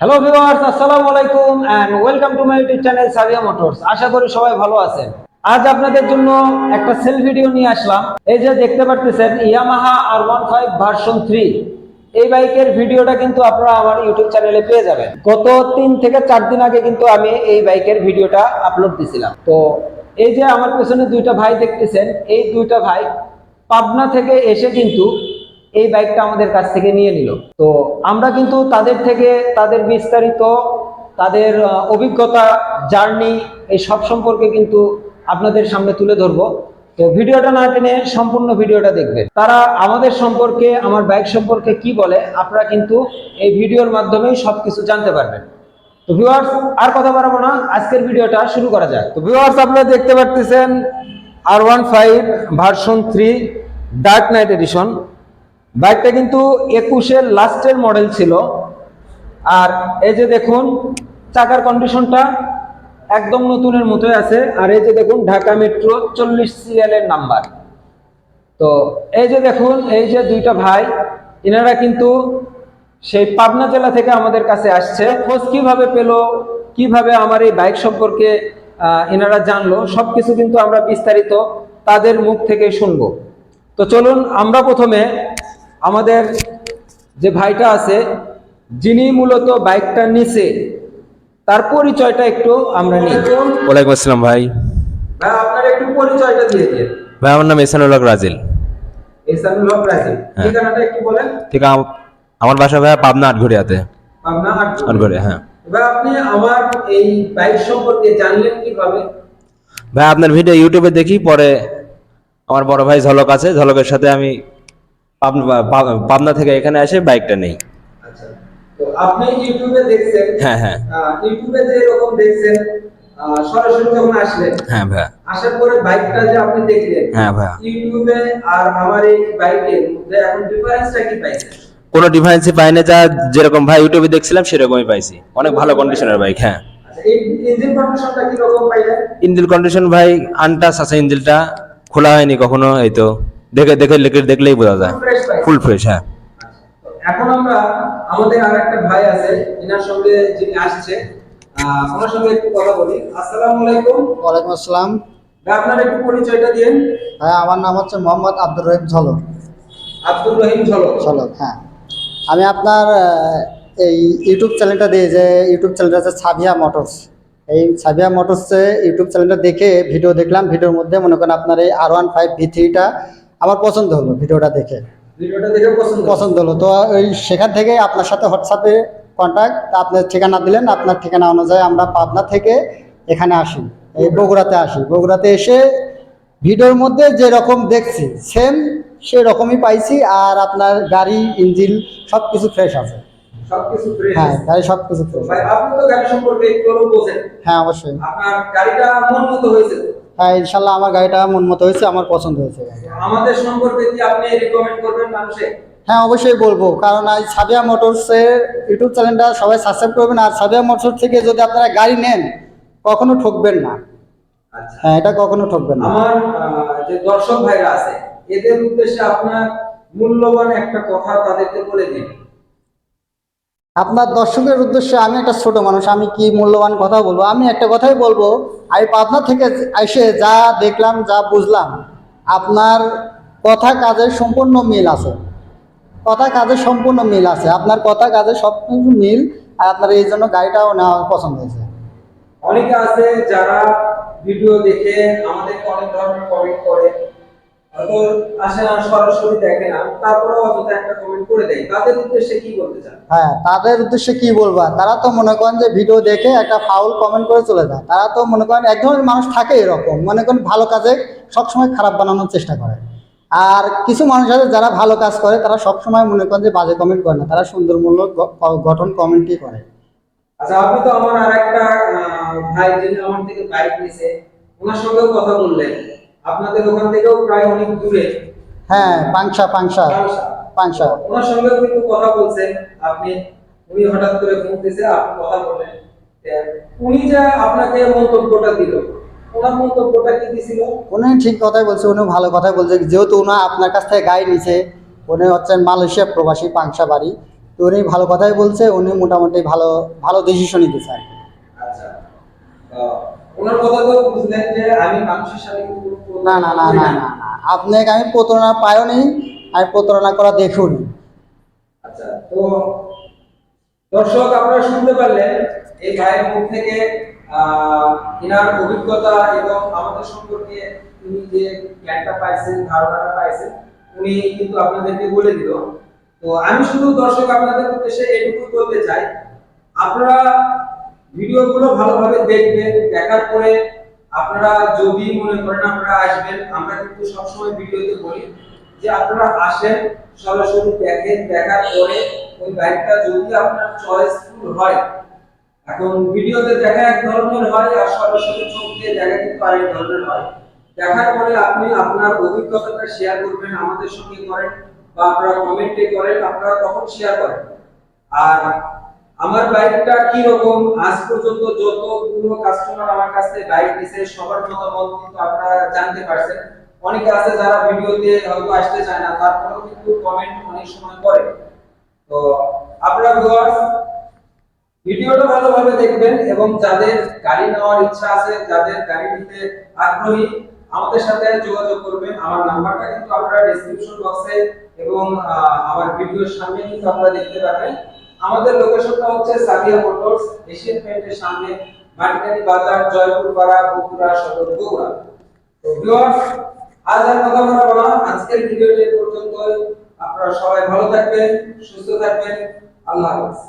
Hello viewers আসসালামু আলাইকুম and welcome to my YouTube channel Sabiya Motors আশা করি সবাই ভালো আছেন। আজ আপনাদের জন্য একটা সেল ভিডিও নিয়ে আসলাম। এই যে দেখতে পারতেছেন Yamaha R one five version three এই বাইকের ভিডিওটা কিন্তু আপনারা আমার ইউটিউব চ্যানেলে পেয়ে যাবেন। গত তিন থেকে চার দিন আগে কিন্তু আমি এই বাইকের ভিডিওটা আপলোড দিছিলাম। তো এই যে আমার পেছনে দুইটা ভাই দেখতেছেন, এই দুইটা ভাই পাবনা থেকে এসে কিন্তু এই বাইকটা আমাদের কাছ থেকে নিয়ে নিল। তো আমরা কিন্তু তাদের থেকে তাদের বিস্তারিত, তাদের অভিজ্ঞতা, জার্নি, এই সব সম্পর্কে কিন্তু আপনাদের সামনে তুলে ধরবো। তো ভিডিওটা না টেনে সম্পূর্ণ ভিডিওটা দেখবেন। তারা আমাদের সম্পর্কে, আমার বাইক সম্পর্কে কি বলে, আপনারা কিন্তু এই ভিডিওর মাধ্যমেই সবকিছু জানতে পারবেন। তো ভিউয়ার্স আর কথা বাড়াবো না, আজকের ভিডিওটা শুরু করা যাক। তো ভিউয়ার্স আপনারা দেখতে পারতেছেন R one five version three dark knight edition বাইকটা কিন্তু একুশের লাস্টের মডেল ছিল। আর এই যে দেখুন, চাকার কন্ডিশনটা একদম নতুনের মতোই আছে। আর এই যে দেখুন, ঢাকা মেট্রো চল্লিশ সিরিয়ালের নাম্বার তো এই যে দেখুন, এই যে দুইটা ভাই এনারা কিন্তু সেই পাবনা জেলা থেকে আমাদের কাছে আসছে। খোঁজ কীভাবে পেল, কীভাবে আমার এই বাইক সম্পর্কে এনারা জানলো সব কিছু কিন্তু আমরা বিস্তারিত তাদের মুখ থেকে শুনব। তো চলুন, আমরা প্রথমে আমাদের যে ভাইটা আছে যিনি মূলত বাইকটা নিছে তার পরিচয়টা একটু আমরা নিই। ওয়ালাইকুম আসসালাম ভাই। ভাই আপনার একটু পরিচয়টা দিয়ে দিয়ে ভাই আমার নাম এসানুল হক রাজিল। এসানুল হক রাজি হ্যাঁ। ঠিকানাটা একটু বলেন। ঠিক আম- আমার বাসা ভাই পাবনা আটঘরিয়াতে পাবনা আটঘরিয়া হ্যাঁ। এবার আপনি আমার এই বাইক সম্পর্কে জানলেন কীভাবে? ভাই আপনার ভিডিও ইউটিউবে দেখি পরে আমার বড় ভাই ঝলক আছে ঝলকের সাথে আমি পাবনা থেকে এখানে আসে বাইকটা নেই। আচ্ছা। আপনি ইউটিউবে দেখছেন হ্যাঁ হ্যাঁ। ইউটিউবে যে এরকম দেখছেন সরাসরি যখন আসলেন হ্যাঁ ভাই আসার পরে বাইকটা যে আপনি দেখলেন হ্যাঁ ভাই ইউটিউবে আর আমার এই বাইকের মধ্যে এখন ডিফারেন্সটা কি পাইছেন? কোনো ডিফারেন্সই পাই না যা যেরকম ভাই ইউটিউবে দেখছিলাম সেরকমই পাইছি। অনেক ভালো কন্ডিশনের বাইক হ্যাঁ। আচ্ছা ইঞ্জিন কন্ডিশন ভাই আনটাস আছে ইঞ্জিলটা খোলা হয়নি কখনো এই তো। দেখে দেখে লেখে দেখলেই বোঝা যায়। ফুল ফ্রেশ হ্যাঁ। এখন আমরা আমাদের আর একটা ভাই আছে এনার সঙ্গে যিনি আসছে ওনার সঙ্গে একটু কথা বলি। আসসালামু আলাইকুম। ওয়ালাইকুম আসসালাম। ভাই আপনার একটু পরিচয়টা দিন হ্যাঁ আমার নাম হচ্ছে মোহাম্মদ আব্দুর রহিম ঝলক। আব্দুর রহিম ঝলক। ঝলক হ্যাঁ। আমি আপনার এই ইউটিউব চ্যানেলটা দিয়ে যে ইউটিউব চ্যানেলটা হচ্ছে সাবিয়া মোটরস। এই সাবিয়া মোটরসে ইউটিউব চ্যানেলটা দেখে ভিডিও দেখলাম। ভিডিওর মধ্যে মনে করেন আপনার এই আর ওয়ান ফাইভ ভি থ্রিটা আমার পছন্দ হলো ভিডিওটা দেখে। ভিডিওটা দেখে পছন্দ হলো? তো ওই সেখান থেকে আপনার সাথে হোয়াটসঅ্যাপে কন্ট্যাক্ট আপনার ঠিকানা দিলেন আপনার ঠিকানা অনুযায়ী আমরা পাবনা থেকে এখানে আসি এই বগুড়াতে আসি। বগুড়াতে এসে ভিডিওর মধ্যে যেরকম দেখছি সেম সেরকমই পাইছি আর আপনার গাড়ি ইঞ্জিন সব কিছু ফ্রেশ আছে হ্যাঁ গাড়ি সব কিছু ফ্রেশ হ্যাঁ অবশ্যই। আপনার গাড়িটা মন মতো হয়েছে তো? ইনশাল্লাহ আমার গাড়িটা মন মতো হয়েছে আমার পছন্দ হয়েছে। আমাদের সম্পর্কে কি আপনি রিকমেন্ড করবেন মানুষে? হ্যাঁ অবশ্যই বলব কারণ এই সাবিয়া মোটরসের ইউটিউব চ্যানেলটা সবাই সাবস্ক্রাইব করবেন আর সাবিয়া মোটরস থেকে যদি আপনারা গাড়ি নেন কখনো ঠকবেন না। আচ্ছা। হ্যাঁ এটা কখনো ঠকবেন না। আমার যে দর্শক ভাইরা আছে এদের উদ্দেশ্যে আপনার মূল্যবান একটা কথা তাদেরকে বলে দিন। আপনার দর্শকের উদ্দেশ্যে আমি একটা ছোট মানুষ, আমি কি মূল্যবান কথা বলব? আমি একটা কথাই বলব, আমি পাবনা থেকে এসে যা দেখলাম, যা বুঝলাম, আপনার কথা কাজের সম্পূর্ণ মিল আছে। কথা কাজের সম্পূর্ণ মিল আছে। আপনার কথা কাজের সব কিছু মিল আর আপনার এই জন্য গাড়িটাও নেওয়া পছন্দ হয়েছে। অনেকে আছে যারা ভিডিও দেখে আমাদেরকে অনেক ধরনের কমেন্ট করে। হয়তো আসে না সরাসরি দেখে না তারপরেও অযথা একটা কমেন্ট করে দেয়। তাদের উদ্দেশ্যে কি বলতে চান? হ্যাঁ তাদের উদ্দেশ্যে কি বলবা? তারা তো মনে করেন যে ভিডিও দেখে একটা ফাউল কমেন্ট করে চলে যায়। তারা তো মনে করেন এক ধরনের মানুষ থাকে এরকম। মনে করেন ভালো কাজে সবসময় খারাপ বানানোর চেষ্টা করে। আর কিছু মানুষ আছে যারা ভালো কাজ করে তারা সবসময় মনে করেন যে বাজে কমেন্ট করে না। তারা সুন্দরমূলক গঠন কমেন্টই করে। আচ্ছা আপনি তো আমার আর একটা ভাই যিনি আমার থেকে বাইক নিছে ওনার সঙ্গেও কথা বললেন। আপনাদের ওখান থেকেও প্রায় অনেক দূরে। হ্যাঁ পাংশা পাংশা। পাংশা। ওনার সঙ্গেও কিন্তু কথা বলছেন আপনি উনি হঠাৎ করে ফোন দিয়েছে আপনি কথা বললেন। উনি যে আপনাকে মন্তব্যটা দিল ওনার মন্তব্যটা কি দিছিল? উনি ঠিক কথাই বলছে উনি ভালো কথাই বলছে। যেহেতু উনি আপনার কাছ থেকে গাড়ি নিছে উনি হচ্ছেন মালয়েশিয়া প্রবাসী পাংশা বাড়ি। তো উনি ভালো কথাই বলছে উনি মোটামুটি ভালো ভালো ডিসিশনই আর আচ্ছা। ওনার কথা তো বুঝলেন যে আমি মানুষের সাথে কিন্তু কোনো না না না না না আপনাকে আমি প্রতারণা পাইও আমি প্রতারণা করা দেখেও নি। আচ্ছা দর্শক, আপনারা শুনতে পারলেন, এই ভাইয়ের মুখ থেকে এনার অভিজ্ঞতা এবং আমাদের সম্পর্কে উনি যে জ্ঞানটা পাইছেন, ধারণাটা পাইছেন, উনি কিন্তু আপনাদেরকে বলে দিল। তো আমি শুধু দর্শক আপনাদের উদ্দেশ্যে এটুকু বলতে চাই, আপনারা ভিডিওগুলো ভালোভাবে দেখবেন, দেখার পরে আপনারা যদি মনে করেন আপনারা আসবেন, আমরা কিন্তু সবসময় ভিডিওতে বলি যে আপনারা আসেন, সরাসরি দেখেন, দেখার পরে ওই বাইকটা যদি আপনার চয়েসফুল হয়, এখন ভিডিওতে দেখা এক ধরনের হয় আর সরাসরি চোখ দিয়ে দেখা কিন্তু আরেক ধরনের হয়। দেখার পরে আপনি আপনার অভিজ্ঞতাটা শেয়ার করবেন, আমাদের সঙ্গে করেন বা আপনারা কমেন্টে করেন, আপনারা তখন শেয়ার করেন। আর আমার বাইকটা কি রকম আজ পর্যন্ত যতগুলো কাস্টমার আমার কাছ বাইক নিছে সবার মতামত কিন্তু আপনারা জানতে পারছেন। অনেকে আছে যারা ভিডিওতে হয়তো আসতে চায় না, তারপরেও কিন্তু কমেন্ট অনেক সময় করে। তো আপনারা ভিউয়ার্স ভিডিওটা ভালোভাবে দেখবেন এবং যাদের গাড়ি নেওয়ার ইচ্ছা আছে, যাদের গাড়ি নিতে আগ্রহী, আমাদের সাথে যোগাযোগ করবেন। আমার নাম্বারটা কিন্তু আপনারা ডেসক্রিপশন বক্সে এবং আমার ভিডিওর সামনে কিন্তু আপনারা দেখতে পাবেন। আমাদের লোকেশনটা হচ্ছে সাদিয়া মোটরস এশিয়ান পেইন্টের সামনে মাটিকানি বাজার জয়পুর পাড়া বগুড়া, সদর বগুড়া। তো ভিউয়ার্স আজ আর কথা বলব না। আজকের ভিডিওটি পর্যন্ত আপনারা সবাই ভালো থাকবেন, সুস্থ থাকবেন। আল্লাহ হাফেজ।